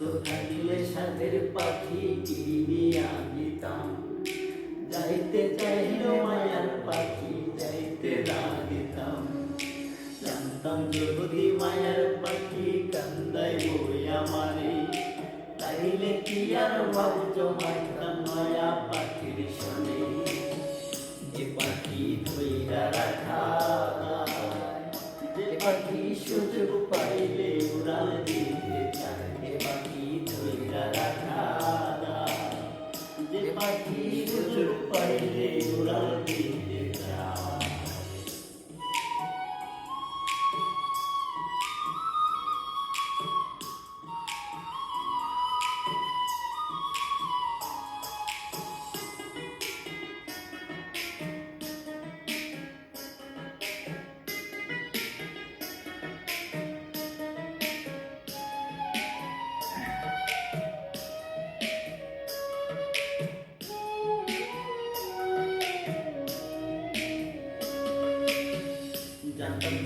তো থাকলে সাদের পাখি কিনিয়া দিতাম যাইতে চাইল মায়ার পাখি, যাইতে না দিতাম জানতাম যদি মায়ার পাখি কান্দাই বই আমারে, তাইলে কি আর ভাব জমাইতাম নয়া পাখির সনে যে পাখি ধইরা রাখা যে পাখি সুযোগ পাইলে উড়াল দিতে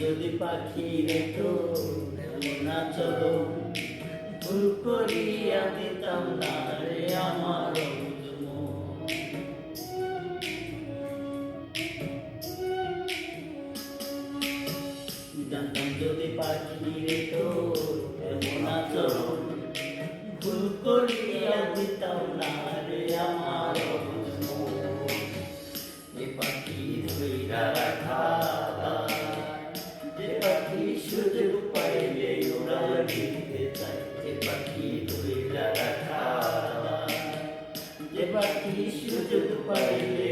যদি পাখি রেখো না চলো। ভুল করিয়া দিতাম না রে আমার জানতাম যদি পাখি রেখো পাখি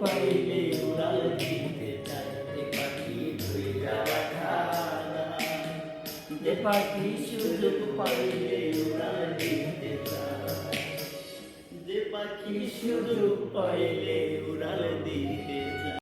পাইলে উড়াল দিতে যে পাখি ধইরা রাখা দায়, যে পাখি সুযোগ পাইলে উড়াল দিতে চায়। যে পাখি সুযোগ পাইলে উড়াল দিতে